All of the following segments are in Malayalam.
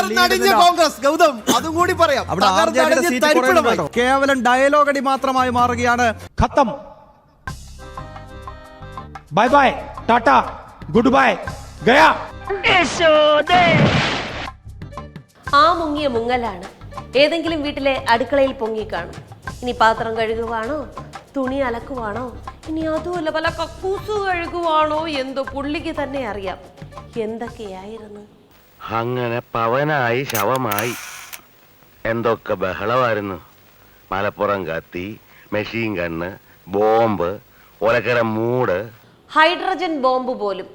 തകർന്നടിഞ്ഞ കോൺഗ്രസ്. ഗൗതം അതും കൂടി പറയാം. കേവലം ഡയലോഗ് അടി മാത്രമായി മാറുകയാണ് ഖത്തം. Bye bye tata goodbye ഗയാ. ആ മുങ്ങിയ മുങ്ങലാണ്. ഏതെങ്കിലും വീട്ടിലെ അടുക്കളയിൽ പൊങ്ങി കാണും. ഇനി പാത്രം കഴുകുവാണോ? തുണി അലക്കുവാണോ? ഇനി അതുമല്ല പല കക്കൂസ് കഴുകുവാണോ? എന്തോ പുള്ളിക്ക് തന്നെ അറിയാം. എന്തൊക്കെയായിരുന്നു? അങ്ങനെ പവനായി ശവമായി. എന്തൊക്കെ ബഹളമായിരുന്നു. മലപ്പുറം കത്തി മെഷീൻ കണ്ണ് ബോംബ് ഒലക്കര മൂട്. ഹൈഡ്രജൻ ബോംബ് പോലും.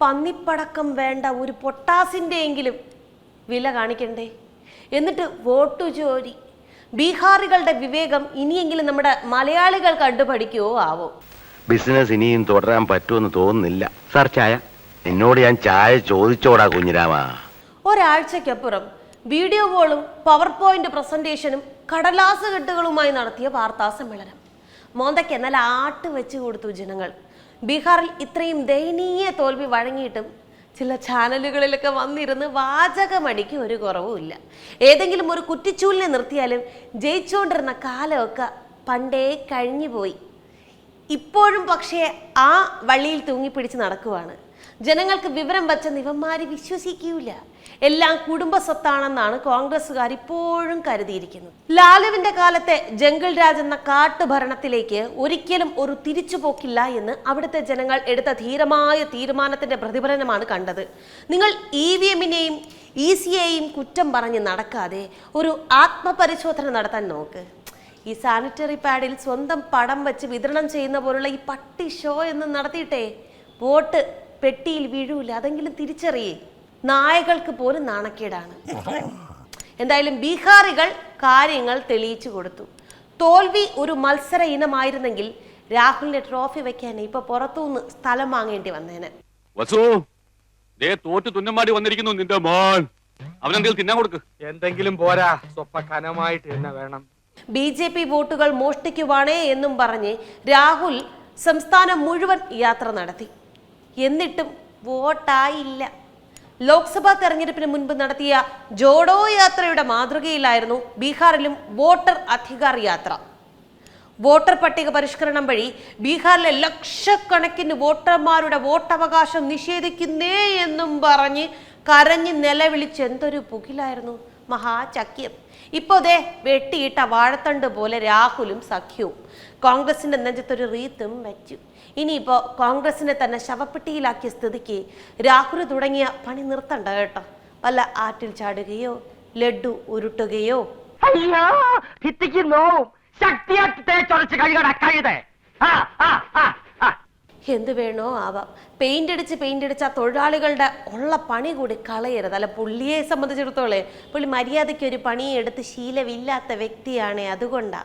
പന്നിപ്പടക്കം വേണ്ട ഒരു പൊട്ടാസിന്റെ എങ്കിലും വില കാണിക്കണ്ടേ? എന്നിട്ട് വോട്ടു ജോലി ബീഹാറികളുടെ വിവേകം ഇനിയെങ്കിലും നമ്മുടെ മലയാളികൾ കണ്ടുപഠിക്കുവോ ആവോ? ബിസിനസ് ഇനിയും തുടരാൻ പറ്റുമെന്ന് തോന്നുന്നില്ല. സർ ചായ? നിന്നോട് ഞാൻ ചായ ചോദിച്ചോടാ കുഞ്ഞിരാമ. ഒരാഴ്ചക്കപ്പുറം വീഡിയോ കോളും പവർ പോയിന്റ് പ്രസന്റേഷനും കടലാസ് കെട്ടുകളുമായി നടത്തിയ വാർത്താ സമ്മേളനം. മോന്തയ്ക്ക് എന്നാൽ ആട്ട് വെച്ച് കൊടുത്തു ജനങ്ങൾ. ബീഹാറിൽ ഇത്രയും ദയനീയ തോൽവി വഴങ്ങിയിട്ടും ചില ചാനലുകളിലൊക്കെ വന്നിരുന്ന് വാചകമടിക്ക് ഒരു കുറവുമില്ല ഏതെങ്കിലും ഒരു കുറ്റിച്ചൂലിനെ നിർത്തിയാലും ജയിച്ചുകൊണ്ടിരുന്ന കാലമൊക്കെ പണ്ടേ കഴിഞ്ഞു പോയി ഇപ്പോഴും പക്ഷേ ആ വള്ളിയിൽ തൂങ്ങിപ്പിടിച്ച് നടക്കുവാണ്. ജനങ്ങൾക്ക് വിവരം വച്ച നിവന്മാര് വിശ്വസിക്കൂല. എല്ലാം കുടുംബ സ്വത്താണെന്നാണ് കോൺഗ്രസ്സുകാർ ഇപ്പോഴും കരുതിയിരിക്കുന്നത് ലാലുവിന്റെ കാലത്തെ ജംഗിൾ രാജ് എന്ന കാട്ടുഭരണത്തിലേക്ക് ഒരിക്കലും ഒരു തിരിച്ചുപോക്കില്ല എന്ന് അവിടുത്തെ ജനങ്ങൾ എടുത്ത ധീരമായ തീരുമാനത്തിന്റെ പ്രതിഫലനമാണ് കണ്ടത്. നിങ്ങൾ ഇ വി എമ്മിനെയും ഇ സി എയും കുറ്റം പറഞ്ഞ് നടക്കാതെ ഒരു ആത്മപരിശോധന നടത്താൻ നോക്ക്. ഈ സാനിറ്ററി പാഡിൽ സ്വന്തം പടം വെച്ച് വിതരണം ചെയ്യുന്ന പോലുള്ള ഈ പട്ടി ഷോ എന്ന് നടത്തിയിട്ടേ. വോട്ട് പെട്ടിയിൽ വീഴൂല. അതെങ്കിലും തിരിച്ചറിയേ. നായകൾക്ക് പോലും നാണക്കേടാണ്. എന്തായാലും ബീഹാറികൾ കാര്യങ്ങൾ തെളിയിച്ചു കൊടുത്തു. തോൽവി ഒരു മത്സര ഇനമായിരുന്നെങ്കിൽ രാഹുലിന്റെ ട്രോഫി വെക്കാൻ ഇപ്പൊ പുറത്തുനിന്ന് സ്ഥലം വാങ്ങേണ്ടി വന്നേനെ. വസു ദേ തോറ്റ് തുന്നമാടി വന്നിരിക്കുന്നു നിന്റെ മോൻ. അവനെന്തെങ്കിലും തിന്നാൻ കൊടുക്ക്. എന്തെങ്കിലും പോരാ. സ്വപ്പ കനമായിട്ട് തന്നെ വേണം. ബി ജെ പി വോട്ടുകൾ മോഷ്ടിക്കുവാണേ എന്നും പറഞ്ഞ് രാഹുൽ സംസ്ഥാനം മുഴുവൻ യാത്ര നടത്തി. എന്നിട്ടും വോട്ടായില്ല. ലോക്സഭാ തെരഞ്ഞെടുപ്പിന് മുൻപ് നടത്തിയ ജോഡോ യാത്രയുടെ മാതൃകയിലായിരുന്നു ബീഹാറിലും വോട്ടർ അധികാർ യാത്ര. വോട്ടർ പട്ടിക പരിഷ്കരണം വഴി ബീഹാറിലെ ലക്ഷക്കണക്കിന് വോട്ടർമാരുടെ വോട്ടവകാശം നിഷേധിക്കുന്നേ എന്നും പറഞ്ഞ് കരഞ്ഞ് നിലവിളിച്ച് എന്തൊരു പുകിലായിരുന്നു. മഹാചക്യം ഇപ്പോ ദേ വെട്ടിയിട്ട വാഴത്തണ്ട് പോലെ രാഹുലും സഖ്യവും. കോൺഗ്രസിന്റെ നെഞ്ചത്തൊരു റീത്തും വെച്ചു. ഇനിയിപ്പോ കോൺഗ്രസിനെ തന്നെ ശവപ്പെട്ടിയിലാക്കിയ സ്ഥിതിക്ക് രാഹുൽ തുടങ്ങിയ പണി നിർത്തണ്ട കേട്ടോ. വല്ല ആറ്റിൽ ചാടുകയോ ലഡു ഉരുട്ടുകയോ. അയ്യോ ഭിത്തിക്ക് നോവും. ശക്തിയാക്കി തേച്ചൊരച്ച് കഴുകട കഴുതേ. ആ ആ ആ ആ. എന്ത് വേണോ ആവാം. പെയിന്റ് അടിച്ച് പെയിന്റ് അടിച്ച തൊഴിലാളികളുടെ ഉള്ള പണി കൂടി കളയരുത്. അല്ല പുള്ളിയെ സംബന്ധിച്ചിടത്തോളം പുള്ളി മര്യാദയ്ക്ക് ഒരു പണി എടുത്ത് ശീലമില്ലാത്ത വ്യക്തിയാണ് അതുകൊണ്ടാ.